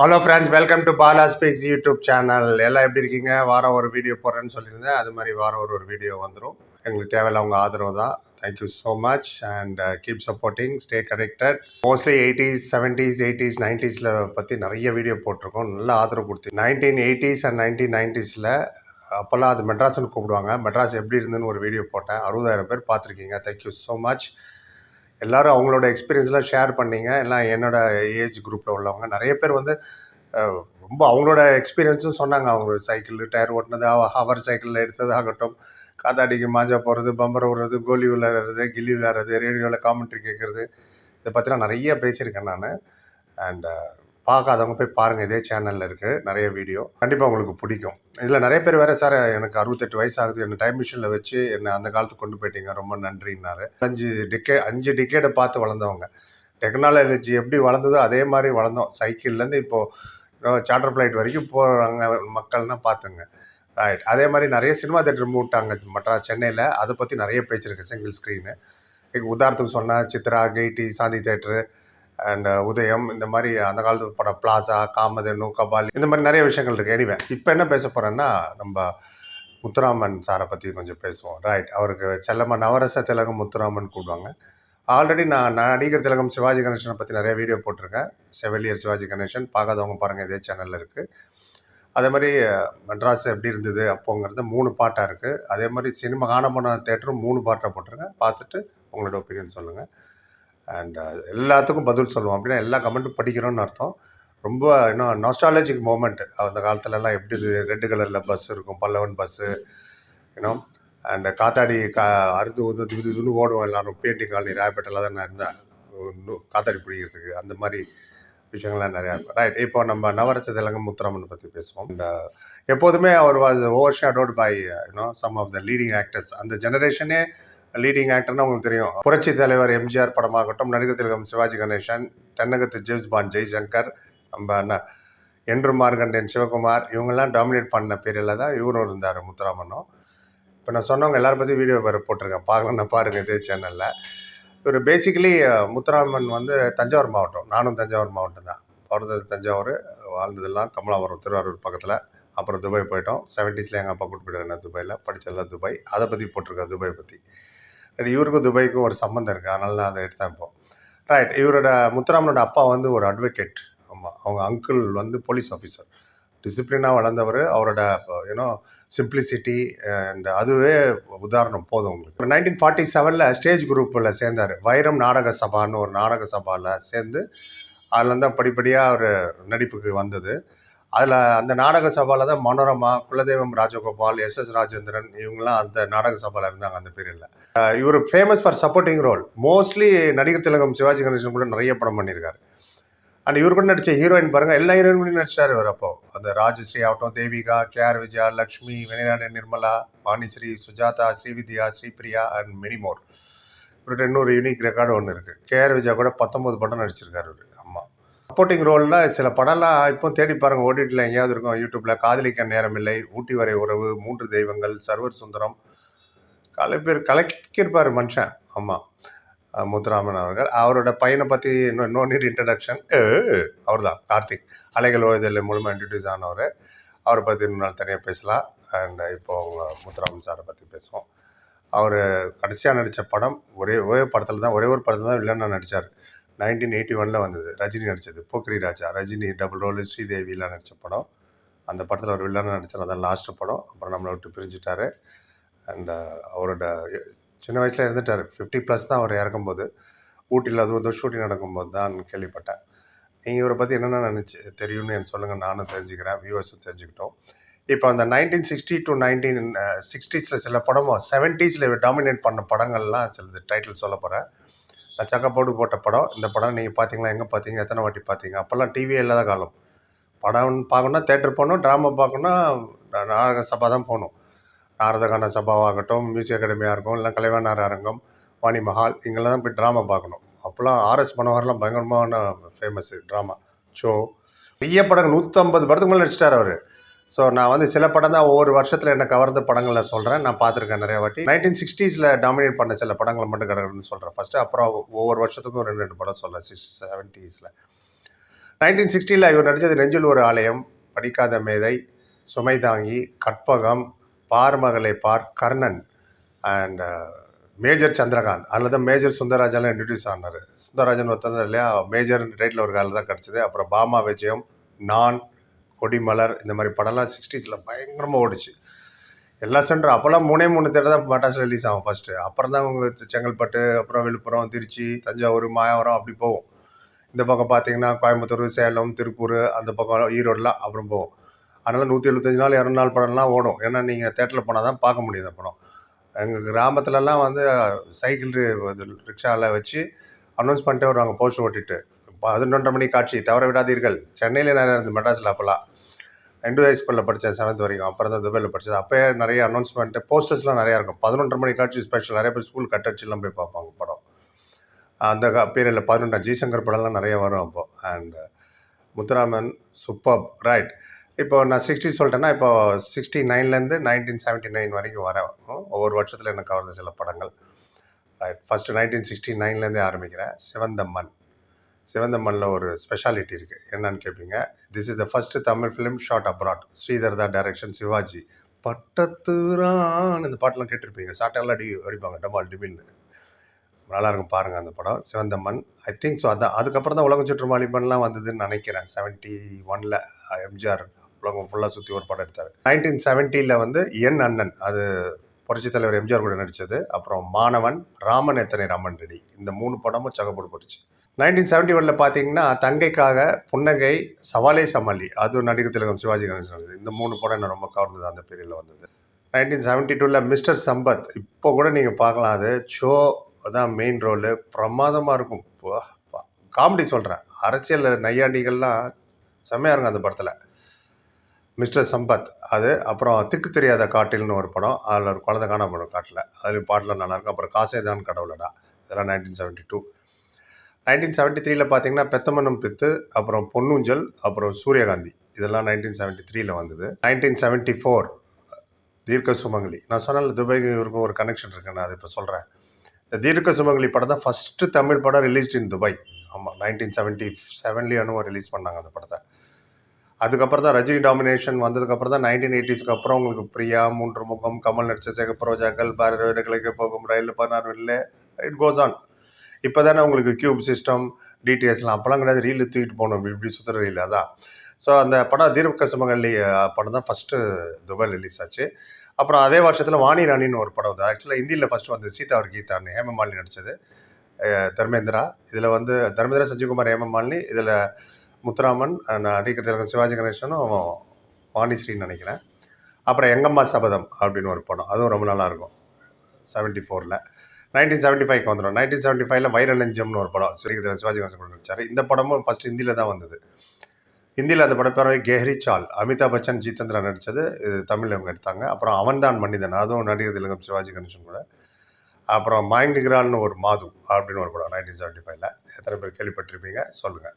Hello friends welcome to Bala speaks YouTube channel எல்லாம் எப்படி இருக்கீங்க? வாரம் ஒரு வீடியோ போடுறேன்னு சொல்லியிருந்தேன். அது மாதிரி வாரம் ஒரு ஒரு வீடியோ வந்துடும் எங்களுக்கு தேவையில்ல உங்கள் ஆதரவு தான். Thank you so much and keep supporting stay connected mostly eighties seventies eighties நைன்ட்டீஸில் பற்றி நிறைய வீடியோ போட்டிருக்கோம். நல்ல ஆதரவு கொடுத்து. நைன்டீன் எயிட்டிஸ் அண்ட் நைன்டீன் நைன்ட்டீஸில் அப்போல்லாம் அது மெட்ராஸ்னு கூப்பிடுவாங்க. மெட்ராஸ் எப்படி இருந்துன்னு ஒரு வீடியோ போட்டேன். அறுபதாயிரம் பேர் பார்த்துருக்கீங்க. தேங்க்யூ ஸோ மச் எல்லாரும் அவங்களோட எக்ஸ்பீரியன்ஸ்லாம் ஷேர் பண்ணீங்க. எல்லாம் என்னோட ஏஜ் குரூப்பில் உள்ளவங்க நிறைய பேர் வந்து ரொம்ப அவங்களோட எக்ஸ்பீரியன்ஸும் சொன்னாங்க. அவங்க சைக்கிள் டயர் ஓட்டினது ஹவர் சைக்கிளில் எடுத்தது ஆகட்டும் காத்தாடிக்கு மாஞ்சா போகிறது பம்பர் விடுறது கோலி விளையாடுறது கில்லி விளையாடுறது ரேடியோவில் காமெண்ட்ரி கேட்குறது இதை பற்றிலாம் நிறைய பேசியிருக்கேன் நான். அண்ட் பார்க்காதவங்க போய் பாருங்கள் இதே சேனலில் இருக்குது நிறைய வீடியோ கண்டிப்பாக உங்களுக்கு பிடிக்கும். இதில் நிறைய பேர் வேறு சார் எனக்கு அறுபத்தெட்டு வயசு ஆகுது என்னை டைம் மிஷினில் வச்சு என்னை அந்த காலத்துக்கு கொண்டு போயிட்டீங்க. ரொம்ப நன்றின்னாரு. அஞ்சு டிக்கே அஞ்சு டிக்கேடை பார்த்து வளர்ந்தவங்க. டெக்னாலஜி எப்படி வளர்ந்ததோ அதே மாதிரி வளர்ந்தோம். சைக்கிள்லேருந்து இப்போது சார்ட்டர் ஃப்ளைட் வரைக்கும் போகிறாங்க மக்கள்னால் பார்த்துங்க. ரைட் அதே மாதிரி நிறைய சினிமா தேட்டர் மூட்டாங்க. மற்ற சென்னையில். அதை பற்றி நிறைய பேச்சிருக்கு சிங்கிள் ஸ்க்ரீனு இப்போ உதாரணத்துக்கு சொன்னால் Chitra Gaiety Shanthi theatre and uh, Udhayam இந்த மாதிரி அந்த காலத்து படம் பிளாசா காமதேனு கபாலி இந்த மாதிரி நிறைய விஷயங்கள் இருக்குது எனிவே இப்போ என்ன பேச போகிறேன்னா நம்ம முத்துராமன் சாரை பற்றி கொஞ்சம் பேசுவோம். ரைட் அவருக்கு செல்லம்மா நவரச திலகம் முத்துராமன் கூடுவாங்க ஆல்ரெடி நான் நடிகர் திலகம் சிவாஜி கணேசனை பற்றி நிறைய வீடியோ போட்டிருக்கேன். செவலியர் சிவாஜி கணேசன் பார்க்காதவங்க பாருங்கள் இதே சேனலில் இருக்குது அதே மாதிரி மெட்ராஸ் எப்படி இருந்தது அப்போங்கிறது மூணு பாட்டாக இருக்குது அதே மாதிரி சினிமா காணப்போன தேட்டரும் மூணு பாட்டாக போட்டிருக்கேன். பார்த்துட்டு உங்களோட ஒப்பீனியன் சொல்லுங்கள் அண்ட் uh, எல்லாத்துக்கும் பதில் சொல்லுவோம். அப்படின்னா எல்லா கமெண்ட்டும் படிக்கிறோன்னு அர்த்தம். ரொம்ப இன்னும் நாஸ்டாலஜிக் மூமெண்ட் அந்த காலத்துலலாம் எப்படி ரெட் கலரில் பஸ் இருக்கும் Pallavan bus you know and காத்தாடி கா அறுத்து உது இது இதுன்னு ஓடுவோம் எல்லாரும். பேட்டி காலனி ராயப்பேட்டையில் தான் நான் இருந்தேன். காத்தாடி பிடிக்கிறதுக்கு. அந்த மாதிரி விஷயங்கள்லாம் நிறையா இருக்கும். ரைட் இப்போ நம்ம நவரச தெலங்கம் முத்துராமன் பற்றி பேசுவோம். இந்த uh, எப்போதுமே அவர் was overshadowed by you know some of the leading actors அந்த ஜெனரேஷனே லீடிங் ஆக்டர்னு உங்களுக்கு தெரியும். புரட்சி தலைவர் எம்ஜிஆர் படமாகட்டும் நடிகர் திலகம் சிவாஜி கணேசன் தென்னகத்து ஜேம்ஸ் பாண்ட் ஜெய்சங்கர் நம்ம என்ன என்று மார்கண்டன் சிவகுமார் இவங்கெல்லாம் டாமினேட் பண்ண பீரியடில் தான் இவரும் இருந்தார் முத்துராமனும். இப்போ நான் சொன்னவங்க எல்லாரும் பற்றி வீடியோ வேறு போட்டிருக்கேன். பார்க்கலன்னா பாருங்கள் இதே சேனலில் இவர் பேசிக்கலி முத்துராமன் வந்து தஞ்சாவூர் மாவட்டம். நானும் தஞ்சாவூர் மாவட்டம் தான். பிறந்தது தஞ்சாவூர் வாழ்ந்ததெல்லாம் கமலாபுரம் திருவாரூர் பக்கத்தில். அப்புறம் துபாய் போயிட்டோம். செவன்ட்டீஸில் எங்கள் அப்பா கூட்டு போயிட்டாங்க துபாயில். படித்ததெல்லாம் துபாய். அதை பற்றி போட்டிருக்கேன் துபாய் பற்றி இவருக்கும் துபாய்க்கும் ஒரு சம்மந்தம் இருக்குது அதனால நான் அதை எடுத்தேன் இப்போது ரைட் இவரோட முத்துராமனோட அப்பா வந்து ஒரு அட்வொகேட் ஆமாம் அவங்க அங்கிள் வந்து போலீஸ் ஆஃபீஸர் டிசிப்ளினாக வளர்ந்தவர். அவரோட யூனோ சிம்பிளிசிட்டி அண்ட் அதுவே உதாரணம். போதும் உங்களுக்கு. நைன்டீன் ஃபார்ட்டி செவனில் ஸ்டேஜ் குரூப்பில் சேர்ந்தார். வைரம் நாடக சபான்னு ஒரு நாடக சபாவில் சேர்ந்து அதில் தான் படிப்படியாக அவர் நடிப்புக்கு வந்தது. அதில் அந்த நாடக சபாவில் தான் மனோரமா குலதெய்வம் ராஜகோபால் எஸ் எஸ் ராஜேந்திரன் இவங்கெல்லாம் அந்த நாடக சபாவில் இருந்தாங்க அந்த பீரியடில் இவர் famous for supporting role mostly நடிகர் திலகம் சிவாஜி கணேசன் கூட நிறைய படம் பண்ணியிருக்காரு அண்ட் இவர் கூட நடித்த ஹீரோயின் பாருங்கள் எல்லா ஹீரோயின் கூட நடிச்சிட்டாரு இவர் அப்போ. அந்த ராஜஸ்ரீ ஆகட்டும் Devika KR Vijaya Lakshmi வெனிநாடு Nirmala Vanisri Sujatha Srividya Sripriya and many more இவர்கிட்ட இன்னொரு யூனிக் ரெக்கார்டு ஒன்று இருக்குது கேஆர் விஜயா கூட பத்தொம்பது படம் நடிச்சிருக்காரு இவர். சப்போர்ட்டிங் ரோலில் சில படம்லாம் இப்போ தேடி பாருங்கள் ஓடிடியில் எங்கேயாவது இருக்கும். யூடியூப்பில் காதலிக்க நேரமில்லை ஊட்டி வரை உறவு மூன்று தெய்வங்கள் சர்வர் சுந்தரம். கலை பேர் கலக்கியிருப்பார் மனுஷன். ஆமாம் முத்துராமன் அவர்கள். அவரோட பையனை பற்றி இன்னும் நோ நீட் இன்ட்ரடக்ஷன் அவர் தான் கார்த்திக். அலைகள் ஓய்தல் மூலமாக இன்ட்ரடியூஸ் ஆனவர். அவரை பற்றி இன்னும் நாள் தனியாக பேசலாம். அண்ட் இப்போ அவங்க முத்துராமன் சாரை பற்றி பேசுவோம். அவர் கடைசியாக நடித்த படம் ஒரே ஒரே படத்தில் தான் ஒரே ஒரு படத்தில் தான் வில்லனாக நடித்தார் நைன்டீன் எயிட்டி ஒனில் வந்தது. ரஜினி நடித்தது போக்ரி ராஜா. ரஜினி டபுள் ரோல் ஸ்ரீதேவிலாம் நடித்த படம். அந்த படத்தில் ஒரு வில்லனாக நடித்தார் அதான் லாஸ்ட்டு படம். அப்புறம் நம்மளை விட்டு பிரிஞ்சுட்டாரு. அண்ட் uh, அவரோட சின்ன வயசில் இருந்துட்டார் ஃபிஃப்டி ப்ளஸ் தான் அவர் இறக்கும்போது. ஊட்டியில் அது வந்து ஷூட்டிங் நடக்கும்போது தான் கேள்விப்பட்டேன். நீங்கள் இவரை பற்றி என்னென்ன நினச்சி தெரியும்னு எனக்கு சொல்லுங்கள் நானும் தெரிஞ்சுக்கிறேன். வியூவர்ஸும் தெரிஞ்சுக்கிட்டோம். இப்போ அந்த நைன்டீன் சிக்ஸ்டி டு நைன்டீன் சிக்ஸ்டீஸில் சில படமும் செவன்ட்டீஸில் டாமினேட் பண்ண படங்கள்லாம் சிலது டைட்டில் சொல்ல போகிறேன் நான் சக்கப்போடு போட்ட படம் இந்த படம் நீங்கள் பார்த்தீங்களா எங்கே பார்த்தீங்க எத்தனை வாட்டி பார்த்தீங்க அப்போல்லாம் டிவி இல்லாத காலம். படம் பார்க்கணுன்னா தேட்டர் போகணும் ட்ராமா பார்க்கணுன்னா நாடக சபா தான் போகணும். நாரதகான சபாவாகட்டும் மியூசிக் அகாடமியாக இருக்கும் இல்லை கலைவாணர் அரங்கம் வாணி மஹால் இங்கெல்லாம் தான் போய் ட்ராமா பார்க்கணும். அப்போல்லாம் ஆர்எஸ் மனோகர்லாம் பயங்கரமான ஃபேமஸ்ஸு ட்ராமா ஷோ நிறைய படங்கள் நூற்றம்பது படத்துக்கு மேலே நடிச்சிட்டார் அவர். ஸோ நான் வந்து சில படம் தான் ஒவ்வொரு வருஷத்தில் என்ன கவர்ந்த படங்களை சொல்கிறேன் நான் பார்த்துருக்கேன் நிறைய வாட்டி. நைன்டீன் சிக்ஸ்டீஸில் டாமினேட் பண்ண சில படங்களை மட்டும் கிடக்குன்னு சொல்கிறேன் ஃபஸ்ட்டு அப்புறம் ஒவ்வொரு வருஷத்துக்கும் ரெண்டு ரெண்டு படம் சொல்கிறேன் சிக்ஸ் செவன்ட்டீஸில் நைன்டீன் சிக்ஸ்டியில் இவர் நடித்தது நெஞ்சில் ஒரு ஆலயம் படிக்காத மேதை சுமை தாங்கி கற்பகம் பார்மகளை பார் Karnan and uh, Major Chandrakanth. அதில் தான் மேஜர் சுந்தரராஜன்லாம் இன்ட்ரடியூஸ் ஆனார். சுந்தரராஜன் ஒருத்தர் இல்லையா? மேஜர் டைட்டில் ஒரு காலில் தான் கிடச்சிது. அப்புறம் பாமா விஜயம் நான் கொடிமலர் இந்த மாதிரி படம்லாம் சிக்ஸ்டீஸில் பயங்கரமாக ஓடிச்சு. எல்லா சென்டரும் அப்போல்லாம் மூணே மூணு தேட்டர் தான் பட்டாசு ரிலீஸ் ஆகும் ஃபஸ்ட்டு அப்புறம் தான் அவங்க செங்கல்பட்டு அப்புறம் விழுப்புரம் திருச்சி தஞ்சாவூர் மாயாவரம் அப்படி போகும். இந்த பக்கம் பார்த்தீங்கன்னா கோயம்புத்தூர் சேலம் திருப்பூர் அந்த பக்கம் ஈரோடுலாம் அப்புறம் போகும். அதனால் நூற்றி எழுபத்தஞ்சு நாள் இரநூறு நாள் படம்லாம் ஓடும். ஏன்னா நீங்கள் தேட்டரில் போனால் தான் பார்க்க முடியும் இந்த படம். எங்கள் கிராமத்துலலாம் வந்து சைக்கிள் ரிக்ஷாவில் வச்சு அனௌன்ஸ் பண்ணிட்டே வருவாங்க போஸ்ட் ஓட்டிட்டு. பதினொன்றரை மணி காட்சி தவற விடாதீர்கள். சென்னையில் நிறைய இருந்து மெட்ராஸில் அப்போல்லாம் ரெண்டு ஹை ஸ்கூலில் படித்தேன் செவன்த் வரைக்கும். அப்புறம் தான் துபாயில் படித்தது அப்போயே நிறைய அனௌன்ஸ்மெண்ட்டு போஸ்டர்ஸ்லாம் நிறையா இருக்கும். பதினொன்றரை மணி காட்சி ஸ்பெஷல் நிறைய பேர் ஸ்கூல் கட்டடிச்சுலாம் போய் பார்ப்பாங்க படம். அந்த பீரியடில் பதினொன்றா ஜிசங்கர் படம்லாம் நிறைய வரும் அப்போது அண்ட் முத்துராமன் சூப்பர் ரைட் இப்போ நான் சிக்ஸ்டி சொல்லிட்டேன்னா இப்போ சிக்ஸ்டி நைன்லேருந்து நைன்டீன் செவன்ட்டி நைன் வரைக்கும் வரேன் ஒவ்வொரு வருஷத்தில் எனக்கு கவர்ந்த சில படங்கள். ரைட் ஃபஸ்ட்டு நைன்டீன் சிக்ஸ்டி நைன்லேருந்தே ஆரம்பிக்கிறேன். சிவந்தம்மன். சிவந்தம்மனில் ஒரு ஸ்பெஷாலிட்டி இருக்குது என்னன்னு கேட்பீங்க this is the first Tamil film shot abroad ஸ்ரீதர்தா direction Sivaji. பட்டத்துரான் இந்த பாட்டெலாம் கேட்டிருப்பீங்க. சாட்டெல்லாம் அடி அடிப்பாங்க. டமால் டிபின்னு நல்லாயிருக்கும் பாருங்கள் அந்த படம். சிவந்தம்மன் ஐ திங்க் ஸோ அதான் அதுக்கப்புறம் தான் உலகம் சுற்று வாலிபன்லாம் வந்ததுன்னு நினைக்கிறேன். செவன்ட்டி ஒனில் எம்ஜிஆர் உலகம் ஃபுல்லாக சுற்றி ஒரு படம் எடுத்தார். நைன்டீன் செவன்ட்டியில் வந்து என் அண்ணன் அது புரட்சித் தலைவர் எம்ஜிஆர் கூட நடித்தது அப்புறம் மாணவன் ராமன் எத்தனை ராமன் ரெடி இந்த மூணு படமும் சகப்போடு போட்டுச்சு. நைன்டீன் செவன்ட்டி ஒனில் பார்த்தீங்கன்னா தங்கைக்காக புன்னகை சவாலே சமாளி. அது நடிகர் திலகம் சிவாஜி கணேசன் நடந்தது இந்த மூணு படம் என்ன ரொம்ப கவர்ந்தது அந்த பீரியடில் வந்தது. நைன்டீன் செவன்ட்டி டூவில் மிஸ்டர் சம்பத் இப்போ கூட நீங்கள் பார்க்கலாம் அது. ஷோ தான் மெயின் ரோலு பிரமாதமாக இருக்கும். காமெடி சொல்கிறேன் அரசியல் நையாண்டிகள்லாம் செம்மையாக இருக்கும் அந்த படத்தில். மிஸ்டர் சம்பத் அது. அப்புறம் திக்கு தெரியாத காட்டில்னு ஒரு படம். அதில் ஒரு குழந்தை காணாமல் படம் காட்டில். அதுலேயும் பாட்டெலாம் நல்லாயிருக்கும் அப்புறம் காசேதான் கடவுளடா. இதெல்லாம் nineteen seventy two. Nineteen seventy த்ரீல பார்த்தீங்கன்னா பெத்தமனம் பித்து அப்புறம் பொன்னூஞ்சல் அப்புறம் சூரியகாந்தி. இதெல்லாம் நைன்டீன் செவன்ட்டி த்ரீல வந்தது. நைன்டீன் செவன்ட்டி ஃபோர் தீர்க்க சுமங்கலி நான் சொன்னால துபாய்க்கு இவருக்கும் ஒரு கனெக்ஷன் இருக்கு நான் அதை இப்போ சொல்கிறேன் இந்த தீர்க்க சுமங்கலி படம் தான் ஃபஸ்ட்டு தமிழ் படம் ரிலீஸ்ட் இன் துபாய் ஆமாம் நைன்டீன் செவன்ட்டி செவன்லேயும் ரிலீஸ் பண்ணாங்க அந்த படத்தை. அதுக்கப்புறம் தான் ரஜினி டாமினேஷன் வந்ததுக்கப்புறம் தான் நைன்டீன் எயிட்டிஸ்க்கு அப்புறம் உங்களுக்கு பிரியா மூன்று முகம் கமல் நடிச்ச சேகப் ரோஜாக்கள் பாரதி போகும் ரயில் பதினாறு இல்லை இட் கோஸ் ஆன் இப்போ தானே உங்களுக்கு கியூப் சிஸ்டம் டிடிஎஸ்லாம் அப்போலாம் கிடையாது. ரீல் தூக்கிட்டு போகணும் இப்படி இப்படி சுற்றுற ரீல் அதான். ஸோ அந்த படம் தீர்க்க சுமகல்லி படம் தான் ஃபஸ்ட்டு துபாய் ரிலீஸ் ஆச்சு. அப்புறம் அதே வருஷத்தில் வாணி ராணின்னு ஒரு படம் வந்து ஆக்சுவலாக ஹிந்தியில் ஃபஸ்ட்டு வந்து சீதா ஒரு கீதான்னு ஹேமமாலினி நடித்தது தர்மேந்திரா. இதில் வந்து தர்மேந்திரா சஞ்சய்குமார் ஹேமமாலினி இதில் முத்துராமன் நடிகர் திலகம் சிவாஜி கணேசனும் வாணிஸ்ரீன்னு நினைக்கிறேன். அப்புறம் எங்கம்மா சபதம் அப்படின்னு ஒரு படம். அதுவும் ரொம்ப நல்லாயிருக்கும் செவன்ட்டி ஃபோரில் நைன்டீன் செவன்ட்டி ஃபைவ்க்கு வந்துடும். நைன்டீன் செவன்ட்டி ஃபைவ்ல வைரநெஞ்சம்னு ஒரு படம் சிவகி சிவாஜி கணேசன் நடிச்சார். இந்த படமும் ஃபஸ்ட் ஹிந்தியில் தான் வந்தது. ஹிந்தியில் அந்த படம் பேர் கெஹ்ரி சால். அமிதாப் பச்சன் ஜிதேந்திரா நடித்தது இது தமிழில் இவங்க எடுத்தாங்க. அப்புறம் அவன்தான் மனிதன். அதுவும் நடிகர் திலகம் சிவாஜி கணேசன் கூட. அப்புறம் மாயங்கிரால்னு ஒரு மாது அப்படின்னு ஒரு படம் நைன்டீன் செவன்ட்டி ஃபைவ்ல. எத்தனை பேர் கேள்விப்பட்டிருப்பீங்க? சொல்லுங்கள்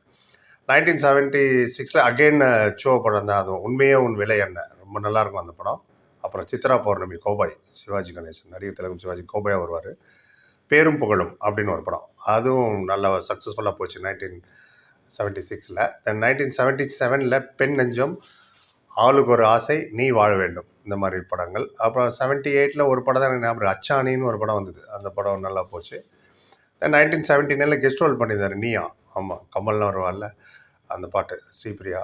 நைன்டீன் செவன்ட்டி சிக்ஸில் அகெயின் ஷோ படம் தான் அதுவும். உண்மையே உன் விலை என்ன? ரொம்ப நல்லாயிருக்கும் அந்த படம். அப்புறம் சித்ரா பௌர்ணமி கோபாய் சிவாஜி கணேசன். நடிகர் திலகம் சிவாஜி கோபாயாக வருவார். பேரும் புகழும் அப்படின்னு ஒரு படம். அதுவும் நல்லா சக்ஸஸ்ஃபுல்லாக போச்சு நைன்டீன் செவன்ட்டி சிக்ஸில் தென் நைன்டீன் செவன்ட்டி செவனில் பெண் நெஞ்சம் ஆளுக்கு ஒரு ஆசை நீ வாழ வேண்டும். இந்த மாதிரி படங்கள். அப்புறம் செவன்ட்டி எயிட்டில் ஒரு படம் தான் எனக்கு ஞாபகம் அச்சானின்னு ஒரு படம் வந்தது. அந்த படம் நல்லா போச்சு. தென் நைன்டீன் செவன்ட்டி நைனில் கெஸ்ட் ரோல் பண்ணியிருந்தார் நீயா. ஆமாம் கமல்னு வருவாள்ல அந்த பாட்டு ஸ்ரீபிரியா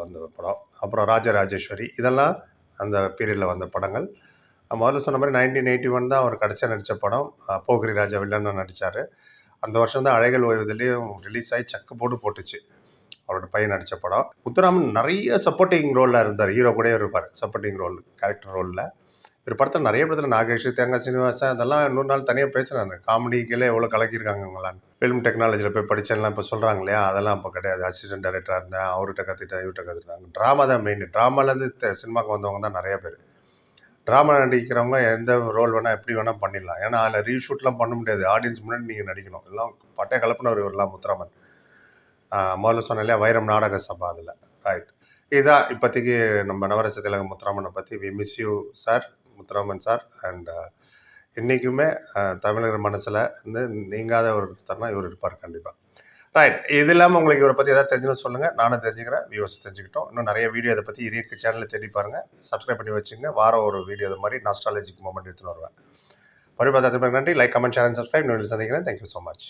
வந்த படம். அப்புறம் ராஜராஜேஸ்வரி. இதெல்லாம் அந்த பீரியடில் வந்த படங்கள். முதல்ல சொன்ன மாதிரி நைன்டீன் எயிட்டி ஒன் தான் அவர் கடைசியாக நடித்த படம். போகிரி ராஜா வில்லன்னு நடித்தார் அந்த வருஷம் தான் அழைகள் ஓய்வதுலேயும் ரிலீஸ் ஆகி சக்கு போட்டு போட்டுச்சு அவரோட பையன் நடித்த படம். முத்துராமன் நிறைய சப்போர்ட்டிங் ரோலில் இருந்தார். ஹீரோ கூட இருப்பார் சப்போர்ட்டிங் ரோல் கேரக்டர் ரோலில் இவர் படத்தில் நிறைய படத்தில் நாகேஷ் தேங்காய் சீனிவாசன் அதெல்லாம் இன்னொரு நாள் தனியாக பேசுகிறாங்க காமெடிக்கெல்லாம் எவ்வளோ கலக்கியிருக்காங்க இவங்களான்னு ஃபிலிம் டெக்னாலஜியில் போய் படித்தேன்லாம் இப்போ சொல்கிறாங்க இல்லையா? அதெல்லாம் இப்போ கிடையாது. அசிஸ்டன்ட் டைரக்டராக இருந்தேன் அவர்கிட்ட கற்றுட்டேன் இவர்கிட்ட கற்றுட்டாங்க ட்ராமா தான் மெயின் ட்ராமாலேருந்து சினிமாவுக்கு வந்தவங்க தான் நிறைய பேர். ட்ராமா நடிக்கிறவங்க எந்த ரோல் வேணால் எப்படி வேணால் பண்ணிடலாம். ஏன்னா அதில் ரீஷூட்லாம் பண்ண முடியாது. ஆடியன்ஸ் முன்னாடி நீங்கள் நடிக்கணும். எல்லாம் பட்டைய கலப்பினவர் இவரெல்லாம் முத்துராமன். முதல்ல சொன்னாலே வைரம் நாடக சபா அதில். ரைட் இதான் இப்போதைக்கு நம்ம நவரச திலக முத்துராமனை பற்றி we miss you sir Muthuraman sir and என்றைக்குமே தமிழர் மனசில் வந்து நீங்காத ஒருத்தர்னா இவர் இருப்பார் கண்டிப்பாக ரைட் இது இல்லாமல் உங்களுக்கு இவரை பற்றி ஏதாவது தெரிஞ்சுன்னு சொல்லுங்கள் நானும் தெரிஞ்சுக்கிறேன். வியூவர்ஸ் தெரிஞ்சுக்கிட்டோம். இன்னும் நிறைய வீடியோ இதை பற்றி இருக்கு சேனலில் தேடி பாருங்கள் சப்ஸ்கிரைப் பண்ணி வச்சுங்க. வாரம் ஒரு வீடியோ இது மாதிரி நாஸ்ட்ராலஜிக் மூமெண்ட் எடுத்துன்னு வருவேன். மறுபடியும் பார்த்து நன்றி. லைக் கமெண்ட் சேனல் சப்ஸ்கிரைப் இன்னும் சந்திக்கிறேன். Thank you so much